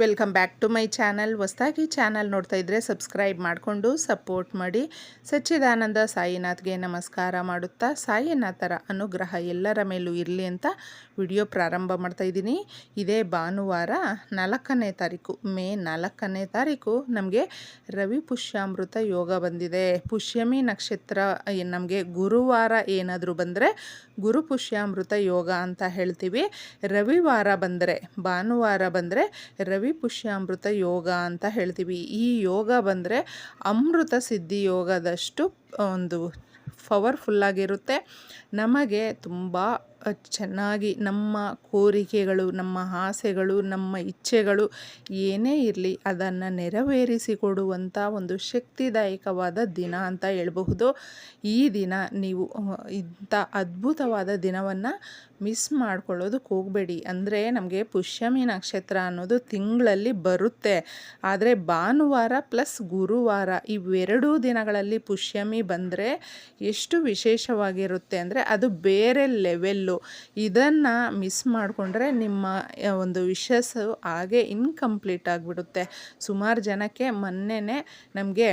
Welcome back to my channel. ಹೊಸ್ತಾಗಿ channel ನೋಡ್ತಾ ಇದ್ದರೆ ಸಬ್ಸ್ಕ್ರೈಬ್ ಮಾಡಿಕೊಂಡು ಸಪೋರ್ಟ್ ಮಾಡಿ. ಸಚ್ಚಿದಾನಂದ ಸಾಯಿನಾಥ್ಗೆ ನಮಸ್ಕಾರ ಮಾಡುತ್ತಾ, ಸಾಯಿನಾಥರ ಅನುಗ್ರಹ ಎಲ್ಲರ ಮೇಲೂ ಇರಲಿ ಅಂತ ವಿಡಿಯೋ ಪ್ರಾರಂಭ ಮಾಡ್ತಾ ಇದ್ದೀನಿ. ಇದೇ ಭಾನುವಾರ ನಾಲ್ಕನೇ ತಾರೀಕು, ಮೇ ನಾಲ್ಕನೇ ತಾರೀಕು ನಮಗೆ ರವಿ ಪುಷ್ಯಾಮೃತ ಯೋಗ ಬಂದಿದೆ. ಪುಷ್ಯಮಿ ನಕ್ಷತ್ರ ನಮಗೆ ಗುರುವಾರ ಏನಾದರೂ ಬಂದರೆ ಗುರು ಪುಷ್ಯಾಮೃತ ಯೋಗ ಅಂತ ಹೇಳ್ತೀವಿ. ರವಿವಾರ ಬಂದರೆ, ಭಾನುವಾರ ಬಂದರೆ ರವಿ ಪುಷ್ಯಾಮೃತ ಯೋಗ ಅಂತ ಹೇಳ್ತೀವಿ. ಈ ಯೋಗ ಬಂದರೆ ಅಮೃತ ಸಿದ್ಧಿ ಯೋಗದಷ್ಟು ಒಂದು ಪವರ್ಫುಲ್ಲಾಗಿರುತ್ತೆ ನಮಗೆ ತುಂಬ ಚೆನ್ನಾಗಿ ನಮ್ಮ ಕೋರಿಕೆಗಳು, ನಮ್ಮ ಆಸೆಗಳು, ನಮ್ಮ ಇಚ್ಛೆಗಳು ಏನೇ ಇರಲಿ ಅದನ್ನು ನೆರವೇರಿಸಿಕೊಡುವಂಥ ಒಂದು ಶಕ್ತಿದಾಯಕವಾದ ದಿನ ಅಂತ ಹೇಳಬಹುದು. ಈ ದಿನ ನೀವು ಇಂಥ ಅದ್ಭುತವಾದ ದಿನವನ್ನು ಮಿಸ್ ಮಾಡ್ಕೊಳ್ಳೋದಕ್ಕೆ ಹೋಗಬೇಡಿ. ಅಂದರೆ ನಮಗೆ ಪುಷ್ಯಮಿ ನಕ್ಷತ್ರ ಅನ್ನೋದು ತಿಂಗಳಲ್ಲಿ ಬರುತ್ತೆ. ಆದರೆ ಭಾನುವಾರ ಪ್ಲಸ್ ಗುರುವಾರ ಇವೆರಡೂ ದಿನಗಳಲ್ಲಿ ಪುಷ್ಯಮಿ ಬಂದರೆ ಎಷ್ಟು ವಿಶೇಷವಾಗಿರುತ್ತೆ ಅಂದರೆ ಅದು ಬೇರೆ ಲೆವೆಲ್ಲು ಇದನ್ನು ಮಿಸ್ ಮಾಡಿಕೊಂಡ್ರೆ ನಿಮ್ಮ ಒಂದು ವಿಶಸ್ಸು ಹಾಗೆ ಇನ್ಕಂಪ್ಲೀಟ್ ಆಗಿಬಿಡುತ್ತೆ. ಸುಮಾರು ಜನಕ್ಕೆ ಮೊನ್ನೆನೇ ನಮಗೆ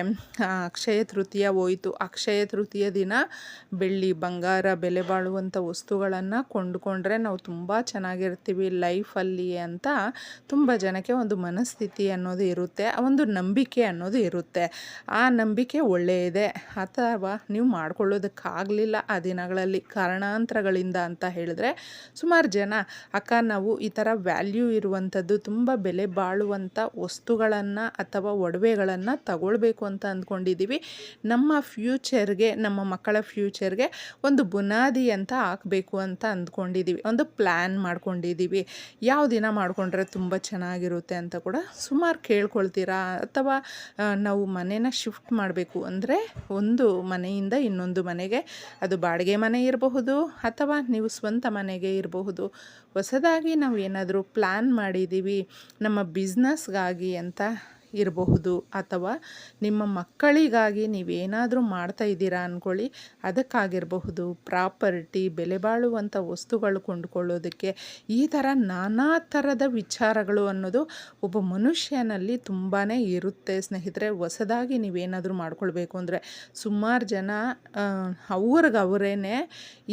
ಅಕ್ಷಯ ತೃತೀಯ ಹೋಯಿತು. ಅಕ್ಷಯ ತೃತೀಯ ದಿನ ಬೆಳ್ಳಿ, ಬಂಗಾರ, ಬೆಲೆ ಬಾಳುವಂಥ ವಸ್ತುಗಳನ್ನು ಕೊಂಡುಕೊಂಡ್ರೆ ನಾವು ತುಂಬ ಚೆನ್ನಾಗಿರ್ತೀವಿ ಲೈಫಲ್ಲಿ ಅಂತ ತುಂಬ ಜನಕ್ಕೆ ಒಂದು ಮನಸ್ಥಿತಿ ಅನ್ನೋದು ಇರುತ್ತೆ, ಒಂದು ನಂಬಿಕೆ ಅನ್ನೋದು ಇರುತ್ತೆ. ಆ ನಂಬಿಕೆ ಒಳ್ಳೆಯದೇ ಅಥವಾ ನೀವು ಮಾಡ್ಕೊಳ್ಳೋದಕ್ಕಾಗಲಿಲ್ಲ ಆ ದಿನಗಳಲ್ಲಿ ಕಾರಣಾಂತರಗಳಿಂದ ಅಂತ ಹೇಳಿದ್ರೆ, ಸುಮಾರು ಜನ, ಅಕ್ಕ ನಾವು ಈ ಥರ ವ್ಯಾಲ್ಯೂ ಇರುವಂಥದ್ದು ತುಂಬ ಬೆಲೆ ಬಾಳುವಂಥ ವಸ್ತುಗಳನ್ನು ಅಥವಾ ಒಡವೆಗಳನ್ನು ತಗೊಳ್ಬೇಕು ಅಂತ ಅಂದ್ಕೊಂಡಿದ್ದೀವಿ ನಮ್ಮ ಫ್ಯೂಚರ್ಗೆ ನಮ್ಮ ಮಕ್ಕಳ ಫ್ಯೂಚರ್ಗೆ ಒಂದು ಬುನಾದಿ ಅಂತ ಹಾಕಬೇಕು ಅಂತ ಅಂದ್ಕೊಂಡಿದ್ದೀವಿ ಒಂದು ಪ್ಲ್ಯಾನ್ ಮಾಡ್ಕೊಂಡಿದ್ದೀವಿ ಯಾವ ದಿನ ಮಾಡಿಕೊಂಡ್ರೆ ತುಂಬ ಚೆನ್ನಾಗಿರುತ್ತೆ ಅಂತ ಕೂಡ ಸುಮಾರು ಕೇಳ್ಕೊಳ್ತೀರಾ? ಅಥವಾ ನಾವು ಮನೇನ ಶಿಫ್ಟ್ ಮಾಡಬೇಕು ಅಂದರೆ ಒಂದು ಮನೆಯಿಂದ ಇನ್ನೊಂದು ಮನೆಗೆ ಅದು ಬಾಡಿಗೆ ಮನೆ ಇರಬಹುದು ಅಥವಾ ನೀವು ಸ್ವಂತ ಮನೆಗೆ ಇರಬಹುದು. ಹೊಸದಾಗಿ ನಾವು ಏನಾದರೂ ಪ್ಲ್ಯಾನ್ ಮಾಡಿದ್ದೀವಿ ನಮ್ಮ ಬಿಸ್ನೆಸ್ಗಾಗಿ ಅಂತ ಇರಬಹುದು ಅಥವಾ ನಿಮ್ಮ ಮಕ್ಕಳಿಗಾಗಿ ನೀವೇನಾದರೂ ಮಾಡ್ತಾ ಇದ್ದೀರಾ ಅಂದ್ಕೊಳ್ಳಿ ಅದಕ್ಕಾಗಿರಬಹುದು ಪ್ರಾಪರ್ಟಿ, ಬೆಲೆ ಬಾಳುವಂಥ ವಸ್ತುಗಳು ಕೊಂಡುಕೊಳ್ಳೋದಕ್ಕೆ ಈ ಥರ ನಾನಾ ಥರದ ವಿಚಾರಗಳು ಅನ್ನೋದು ಒಬ್ಬ ಮನುಷ್ಯನಲ್ಲಿ ತುಂಬಾ ಇರುತ್ತೆ. ಸ್ನೇಹಿತರೆ, ಹೊಸದಾಗಿ ನೀವೇನಾದರೂ ಮಾಡ್ಕೊಳ್ಬೇಕು ಅಂದರೆ ಸುಮಾರು ಜನ ಅವ್ರಿಗವರೇ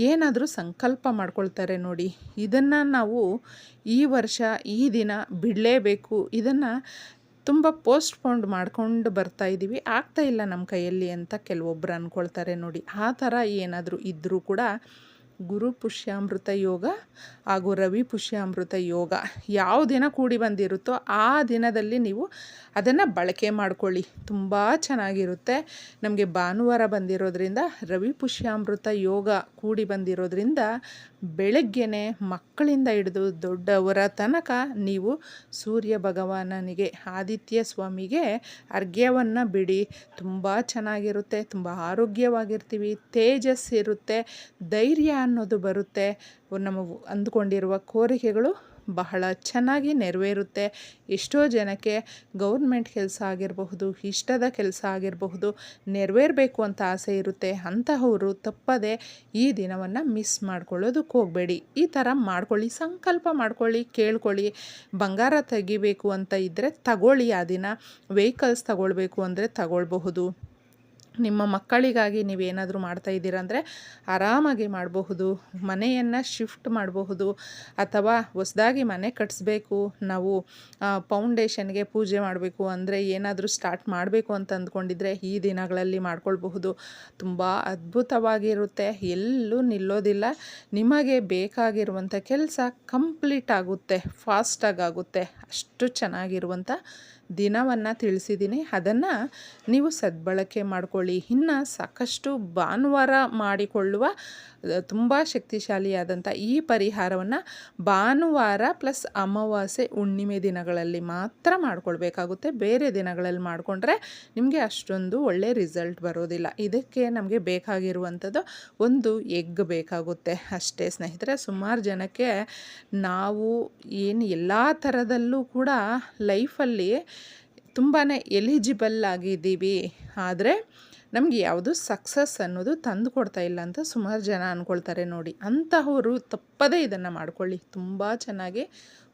ಏನಾದರೂ ಸಂಕಲ್ಪ ಮಾಡ್ಕೊಳ್ತಾರೆ ನೋಡಿ. ಇದನ್ನು ನಾವು ಈ ವರ್ಷ, ಈ ದಿನ ಬಿಡಲೇಬೇಕು. ಇದನ್ನು ತುಂಬ ಪೋಸ್ಟ್ಪೋಂಡ್ ಮಾಡ್ಕೊಂಡು ಬರ್ತಾ ಇದ್ದೀವಿ ಆಗ್ತಾ ಇಲ್ಲ ನಮ್ಮ ಕೈಯಲ್ಲಿ ಅಂತ ಕೆಲವೊಬ್ಬರು ಅಂದ್ಕೊಳ್ತಾರೆ ನೋಡಿ. ಆ ಥರ ಏನಾದರೂ ಇದ್ದರೂ ಕೂಡ ಗುರು ಪುಷ್ಯಾಮೃತ ಯೋಗ ಹಾಗೂ ರವಿ ಪುಷ್ಯಾಮೃತ ಯೋಗ ಯಾವ ದಿನ ಕೂಡಿ ಬಂದಿರುತ್ತೋ ಆ ದಿನದಲ್ಲಿ ನೀವು ಅದನ್ನು ಬಳಕೆ ಮಾಡ್ಕೊಳ್ಳಿ. ತುಂಬ ಚೆನ್ನಾಗಿರುತ್ತೆ. ನಮಗೆ ಭಾನುವಾರ ಬಂದಿರೋದ್ರಿಂದ ರವಿ ಪುಷ್ಯಾಮೃತ ಯೋಗ ಕೂಡಿ ಬಂದಿರೋದ್ರಿಂದ ಬೆಳಗ್ಗೆನೆ ಮಕ್ಕಳಿಂದ ಹಿಡಿದು ದೊಡ್ಡವರ ತನಕ ನೀವು ಸೂರ್ಯ ಭಗವಾನನಿಗೆ, ಆದಿತ್ಯ ಸ್ವಾಮಿಗೆ ಅರ್ಘ್ಯವನ್ನು ಬಿಡಿ. ತುಂಬ ಚೆನ್ನಾಗಿರುತ್ತೆ. ತುಂಬ ಆರೋಗ್ಯವಾಗಿರ್ತೀವಿ. ತೇಜಸ್ಸಿರುತ್ತೆ ಧೈರ್ಯ ಅನ್ನೋದು ಬರುತ್ತೆ. ನಮ್ಮ ಅಂದುಕೊಂಡಿರುವ ಕೋರಿಕೆಗಳು ಬಹಳ ಚೆನ್ನಾಗಿ ನೆರವೇರುತ್ತೆ. ಎಷ್ಟೋ ಜನಕ್ಕೆ ಗೌರ್ಮೆಂಟ್ ಕೆಲಸ ಆಗಿರಬಹುದು, ಇಷ್ಟದ ಕೆಲಸ ಆಗಿರಬಹುದು, ನೆರವೇರಬೇಕು ಅಂತ ಆಸೆ ಇರುತ್ತೆ. ಅಂತಹವರು ತಪ್ಪದೆ ಈ ದಿನವನ್ನು ಮಿಸ್ ಮಾಡ್ಕೊಳ್ಳೋದಕ್ಕೆ ಹೋಗಬೇಡಿ. ಈ ಥರ ಮಾಡ್ಕೊಳ್ಳಿ, ಸಂಕಲ್ಪ ಮಾಡ್ಕೊಳ್ಳಿ, ಕೇಳ್ಕೊಳ್ಳಿ. ಬಂಗಾರ ತೆಗಿಬೇಕು ಅಂತ ಇದ್ದರೆ ತಗೊಳ್ಳಿ ಆ ದಿನ. ವೆಹಿಕಲ್ಸ್ ತಗೊಳ್ಬೇಕು ಅಂದರೆ ತಗೊಳ್ಬಹುದು. ನಿಮ್ಮ ಮಕ್ಕಳಿಗಾಗಿ ನೀವೇನಾದರೂ ಮಾಡ್ತಾ ಇದ್ದೀರಾ ಅಂದರೆ ಆರಾಮಾಗಿ ಮಾಡಬಹುದು, ಮನೆಯನ್ನು ಶಿಫ್ಟ್ ಮಾಡಬಹುದು, ಅಥವಾ ಹೊಸದಾಗಿ ಮನೆ ಕಟ್ಟಿಸ್ಬೇಕು ನಾವು ಫೌಂಡೇಶನ್ಗೆ ಪೂಜೆ ಮಾಡಬೇಕು ಅಂದರೆ ಏನಾದರೂ ಸ್ಟಾರ್ಟ್ ಮಾಡಬೇಕು ಅಂತ ಅಂದ್ಕೊಂಡಿದ್ರೆ ಈ ದಿನಗಳಲ್ಲಿ ಮಾಡ್ಕೊಳ್ಬಹುದು. ತುಂಬ ಅದ್ಭುತವಾಗಿರುತ್ತೆ. ಎಲ್ಲೂ ನಿಲ್ಲೋದಿಲ್ಲ. ನಿಮಗೆ ಬೇಕಾಗಿರುವಂಥ ಕೆಲಸ ಕಂಪ್ಲೀಟ್ ಆಗುತ್ತೆ, ಫಾಸ್ಟಾಗಿ ಆಗುತ್ತೆ. ಅಷ್ಟು ಚೆನ್ನಾಗಿರುವಂಥ ದಿನವನ್ನು ತಿಳಿಸಿದ್ದೀನಿ ಅದನ್ನು ನೀವು ಸದ್ಬಳಕೆ ಮಾಡಿಕೊಳ್ಳಿ. ಇನ್ನು ಸಾಕಷ್ಟು ಭಾನುವಾರ ಮಾಡಿಕೊಳ್ಳುವ ತುಂಬ ಶಕ್ತಿಶಾಲಿಯಾದಂಥ ಈ ಪರಿಹಾರವನ್ನು ಭಾನುವಾರ ಪ್ಲಸ್ ಅಮಾವಾಸ್ಯೆ ಹುಣ್ಣಿಮೆ ದಿನಗಳಲ್ಲಿ ಮಾತ್ರ ಮಾಡ್ಕೊಳ್ಬೇಕಾಗುತ್ತೆ. ಬೇರೆ ದಿನಗಳಲ್ಲಿ ಮಾಡಿಕೊಂಡ್ರೆ ನಿಮಗೆ ಅಷ್ಟೊಂದು ಒಳ್ಳೆ ರಿಸಲ್ಟ್ ಬರೋದಿಲ್ಲ. ಇದಕ್ಕೆ ನಮಗೆ ಬೇಕಾಗಿರುವಂಥದ್ದು ಒಂದು ಎಗ್ ಬೇಕಾಗುತ್ತೆ. ಅಷ್ಟೇ ಸ್ನೇಹಿತರೆ, ಸುಮಾರು ಜನಕ್ಕೆ ನಾವು ಏನು ಎಲ್ಲ ಥರದಲ್ಲೂ ಕೂಡ ಲೈಫಲ್ಲಿ ತುಂಬಾ ಎಲಿಜಿಬಲ್ ಆಗಿದ್ದೀವಿ. ಆದರೆ ನಮಗೆ ಯಾವುದು ಸಕ್ಸಸ್ ಅನ್ನೋದು ತಂದು ಕೊಡ್ತಾ ಇಲ್ಲ ಅಂತ ಸುಮಾರು ಜನ ಅಂದ್ಕೊಳ್ತಾರೆ ನೋಡಿ. ಅಂತಹವರು ತಪ್ಪು ತಪ್ಪದೇ ಇದನ್ನು ಮಾಡ್ಕೊಳ್ಳಿ. ತುಂಬ ಚೆನ್ನಾಗಿ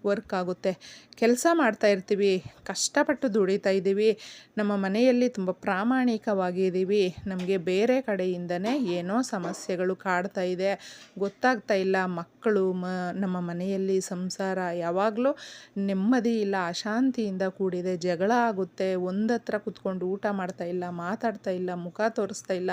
ವರ್ಕ್ ಆಗುತ್ತೆ. ಕೆಲಸ ಮಾಡ್ತಾ ಇರ್ತೀವಿ, ಕಷ್ಟಪಟ್ಟು ದುಡಿತಾ ಇದ್ದೀವಿ, ನಮ್ಮ ಮನೆಯಲ್ಲಿ ತುಂಬ ಪ್ರಾಮಾಣಿಕವಾಗಿದ್ದೀವಿ ನಮಗೆ ಬೇರೆ ಕಡೆಯಿಂದನೇ ಏನೋ ಸಮಸ್ಯೆಗಳು ಕಾಡ್ತಾ ಇದೆ, ಗೊತ್ತಾಗ್ತಾ ಇಲ್ಲ, ಮಕ್ಕಳು, ಮ, ನಮ್ಮ ಮನೆಯಲ್ಲಿ ಸಂಸಾರ ಯಾವಾಗಲೂ ನೆಮ್ಮದಿ ಇಲ್ಲ, ಅಶಾಂತಿಯಿಂದ ಕೂಡಿದೆ, ಜಗಳ ಆಗುತ್ತೆ, ಒಂದತ್ರ ಕುತ್ಕೊಂಡು ಊಟ ಮಾಡ್ತಾ ಇಲ್ಲ, ಮಾತಾಡ್ತಾ ಇಲ್ಲ, ಮುಖ ತೋರಿಸ್ತಾ ಇಲ್ಲ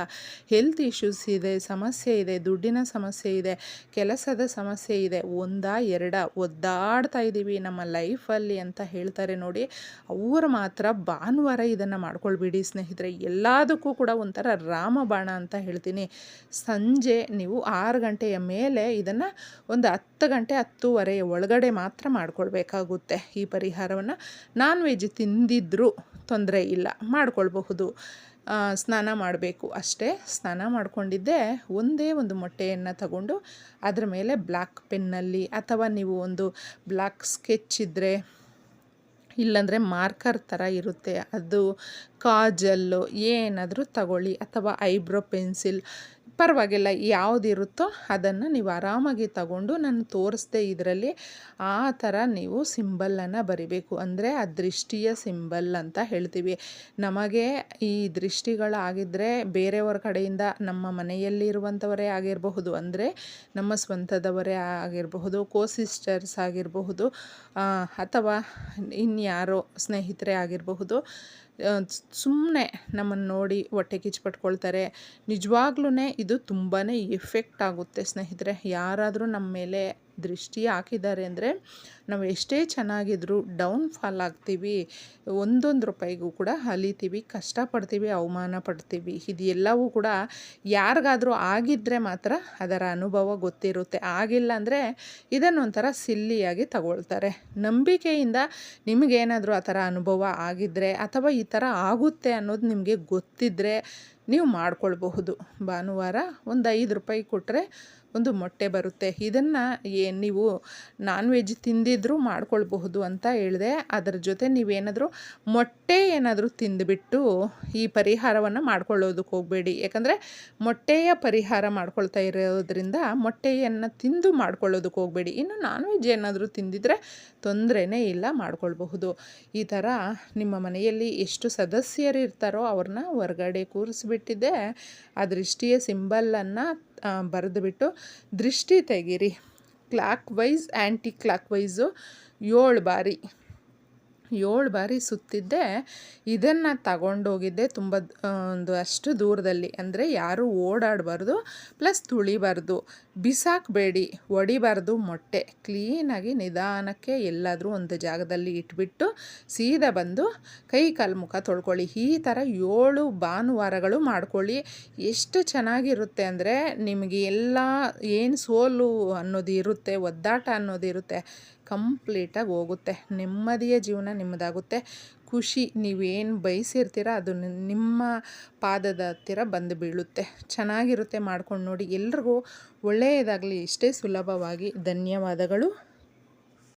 ಹೆಲ್ತ್ ಇಶ್ಯೂಸ್ ಇದೆ, ಸಮಸ್ಯೆ ಇದೆ, ದುಡ್ಡಿನ ಸಮಸ್ಯೆ ಇದೆ, ಕೆಲಸದ ಸಮಸ್ಯೆ ಇದೆ, ಒಂದ ಎರಡ ಒದ್ದಾಡ್ತಾ ಇದ್ದೀವಿ ನಮ್ಮ ಲೈಫಲ್ಲಿ ಅಂತ ಹೇಳ್ತಾರೆ ನೋಡಿ. ಅವರು ಮಾತ್ರ ಭಾನುವಾರ ಇದನ್ನು ಮಾಡ್ಕೊಳ್ಬಿಡಿ ಸ್ನೇಹಿತರೆ. ಎಲ್ಲದಕ್ಕೂ ಕೂಡ ಒಂಥರ ರಾಮಬಾಣ ಅಂತ ಹೇಳ್ತೀನಿ. ಸಂಜೆ ನೀವು ಆರು ಗಂಟೆಯ ಮೇಲೆ ಇದನ್ನು ಒಂದು ಹತ್ತು ಗಂಟೆ ಹತ್ತುವರೆಯ ಒಳಗಡೆ ಮಾತ್ರ ಮಾಡ್ಕೊಳ್ಬೇಕಾಗುತ್ತೆ. ಈ ಪರಿಹಾರವನ್ನು ನಾನ್ ವೆಜ್ ತಿಂದಿದ್ದರೂ ತೊಂದರೆ ಇಲ್ಲ. ಮಾಡ್ಕೊಳ್ಬಹುದು. ಸ್ನಾನ ಮಾಡಬೇಕು. ಅಷ್ಟೇ ಸ್ನಾನ ಮಾಡಿಕೊಂಡಿದ್ದೆ. ಒಂದೇ ಒಂದು ಮೊಟ್ಟೆಯನ್ನು ತಗೊಂಡು ಅದರ ಮೇಲೆ ಬ್ಲ್ಯಾಕ್ ಪೆನ್ನಲ್ಲಿ ಅಥವಾ ನೀವು ಒಂದು ಬ್ಲ್ಯಾಕ್ ಸ್ಕೆಚ್ ಇದ್ದರೆ ಇಲ್ಲಾಂದರೆ ಮಾರ್ಕರ್ ಥರ ಇರುತ್ತೆ. ಅದು ಕಾಜಲ್ಲು ಏನಾದರೂ ತಗೊಳ್ಳಿ ಅಥವಾ ಐಬ್ರೋ ಪೆನ್ಸಿಲ್ ಪರವಾಗಿಲ್ಲ, ಯಾವುದಿರುತ್ತೋ ಅದನ್ನು ನೀವು ಆರಾಮಾಗಿ ತಗೊಂಡು ನಾನು ತೋರಿಸ್ದೆ ಇದರಲ್ಲಿ ಆ ಥರ ನೀವು ಸಿಂಬಲನ್ನು ಬರಿಬೇಕು. ಅಂದರೆ ಆ ದೃಷ್ಟಿಯ ಸಿಂಬಲ್ ಅಂತ ಹೇಳ್ತೀವಿ. ನಮಗೆ ಈ ದೃಷ್ಟಿಗಳಾಗಿದ್ದರೆ ಬೇರೆಯವ್ರ ಕಡೆಯಿಂದ ನಮ್ಮ ಮನೆಯಲ್ಲಿರುವಂಥವರೇ ಆಗಿರಬಹುದು, ಅಂದರೆ ನಮ್ಮ ಸ್ವಂತದವರೇ ಆಗಿರಬಹುದು ಕೋ ಸಿಸ್ಟರ್ಸ್ ಆಗಿರಬಹುದು ಅಥವಾ ಇನ್ಯಾರೋ ಸ್ನೇಹಿತರೆ ಆಗಿರಬಹುದು ಸುಮ್ಮನೆ ನಮ್ಮನ್ನು ನೋಡಿ ಹೊಟ್ಟೆ ಕಿಚ್ಚು ಪಟ್ಕೊಳ್ತಾರೆ ನಿಜವಾಗ್ಲೂ ಇದು ತುಂಬಾ ಎಫೆಕ್ಟ್ ಆಗುತ್ತೆ ಸ್ನೇಹಿತರೆ. ಯಾರಾದರೂ ನಮ್ಮ ಮೇಲೆ ದೃಷ್ಟಿ ಹಾಕಿದ್ದಾರೆ ಅಂದರೆ ನಾವು ಎಷ್ಟೇ ಚೆನ್ನಾಗಿದ್ರೂ ಡೌನ್ ಫಾಲ್ ಆಗ್ತೀವಿ, ಒಂದೊಂದು ರೂಪಾಯಿಗೂ ಕೂಡ ಅಲಿತೀವಿ ಕಷ್ಟಪಡ್ತೀವಿ, ಅವಮಾನ ಪಡ್ತೀವಿ. ಇದು ಎಲ್ಲವೂ ಕೂಡ ಯಾರಿಗಾದರೂ ಆಗಿದ್ದರೆ ಮಾತ್ರ ಅದರ ಅನುಭವ ಗೊತ್ತಿರುತ್ತೆ. ಆಗಿಲ್ಲ ಅಂದರೆ ಇದನ್ನೊಂಥರ ಸಿಲ್ಲಿಯಾಗಿ ತಗೊಳ್ತಾರೆ. ನಂಬಿಕೆಯಿಂದ ನಿಮಗೇನಾದರೂ ಆ ಥರ ಅನುಭವ ಆಗಿದ್ದರೆ ಅಥವಾ ಈ ಥರ ಆಗುತ್ತೆ ಅನ್ನೋದು ನಿಮಗೆ ಗೊತ್ತಿದ್ದರೆ ನೀವು ಮಾಡ್ಕೊಳ್ಬಹುದು. ಭಾನುವಾರ ಒಂದು ಐದು ರೂಪಾಯಿ ಕೊಟ್ಟರೆ ಒಂದು ಮೊಟ್ಟೆ ಬರುತ್ತೆ. ಇದನ್ನು ಏನು ನೀವು ನಾನ್ ವೆಜ್ ತಿಂದಿದ್ರೂ ಮಾಡ್ಕೊಳ್ಬಹುದು ಅಂತ ಹೇಳಿದೆ. ಅದರ ಜೊತೆ ನೀವೇನಾದರೂ ಮೊಟ್ಟೆ ಏನಾದರೂ ತಿಂದುಬಿಟ್ಟು ಈ ಪರಿಹಾರವನ್ನು ಮಾಡ್ಕೊಳ್ಳೋದಕ್ಕೆ ಹೋಗಬೇಡಿ. ಯಾಕಂದರೆ ಮೊಟ್ಟೆಯ ಪರಿಹಾರ ಮಾಡ್ಕೊಳ್ತಾ ಇರೋದ್ರಿಂದ ಮೊಟ್ಟೆಯನ್ನು ತಿಂದು ಮಾಡ್ಕೊಳ್ಳೋದಕ್ಕೆ ಹೋಗಬೇಡಿ. ಇನ್ನು ನಾನ್ ವೆಜ್ ಏನಾದರೂ ತಿಂದಿದ್ರೆ ತೊಂದರೆನೇ ಇಲ್ಲ, ಮಾಡ್ಕೊಳ್ಬಹುದು. ಈ ಥರ ನಿಮ್ಮ ಮನೆಯಲ್ಲಿ ಎಷ್ಟು ಸದಸ್ಯರು ಇರ್ತಾರೋ ಅವ್ರನ್ನ ಹೊರಗಡೆ ಕೂರಿಸ್ಬಿಟ್ಟಿದ್ದೆ. ಆ ದೃಷ್ಟಿಯ ಸಿಂಬಲ್ಲನ್ನು ಬರೆದುಬಿಟ್ಟು ದೃಷ್ಟಿ ತೆಗೀರಿ. Clockwise anticlockwise ಏಳು ಬಾರಿ. ಏಳು ಬಾರಿ ಸುತ್ತಿದ್ದೆ, ಇದನ್ನು ತಗೊಂಡೋಗಿದ್ದೆ ತುಂಬ ಒಂದು ಅಷ್ಟು ದೂರದಲ್ಲಿ. ಅಂದರೆ ಯಾರೂ ಓಡಾಡಬಾರ್ದು, ಪ್ಲಸ್ ತುಳಿಬಾರ್ದು. ಬಿಸಾಕಬೇಡಿ, ಒಡಿಬಾರ್ದು ಮೊಟ್ಟೆ. ಕ್ಲೀನಾಗಿ ನಿಧಾನಕ್ಕೆ ಎಲ್ಲಾದರೂ ಒಂದು ಜಾಗದಲ್ಲಿ ಇಟ್ಬಿಟ್ಟು ಸೀದಾ ಬಂದು ಕೈ ಕಾಲು ಮುಖ ತೊಳ್ಕೊಳ್ಳಿ. ಈ ಥರ ಏಳು ಭಾನುವಾರಗಳು ಮಾಡ್ಕೊಳ್ಳಿ. ಎಷ್ಟು ಚೆನ್ನಾಗಿರುತ್ತೆ ಅಂದರೆ ನಿಮಗೆ ಎಲ್ಲ ಏನು ಸೋಲು ಅನ್ನೋದು ಇರುತ್ತೆ, ಒದ್ದಾಟ ಅನ್ನೋದು ಇರುತ್ತೆ, ಕಂಪ್ಲೀಟಾಗಿ ಹೋಗುತ್ತೆ. ನೆಮ್ಮದಿಯ ಜೀವನ ನಿಮ್ಮದಾಗುತ್ತೆ. ಖುಷಿ ನೀವೇನು ಬಯಸಿರ್ತೀರ, ಅದು ನಿಮ್ಮ ಪಾದದ ಹತ್ತಿರ ಬಂದು ಬೀಳುತ್ತೆ. ಚೆನ್ನಾಗಿರುತ್ತೆ ಮಾಡ್ಕೊಂಡು ನೋಡಿ. ಎಲ್ರಿಗೂ ಒಳ್ಳೆಯದಾಗಲಿ. ಇಷ್ಟೇ ಸುಲಭವಾಗಿ ಧನ್ಯವಾದಗಳು.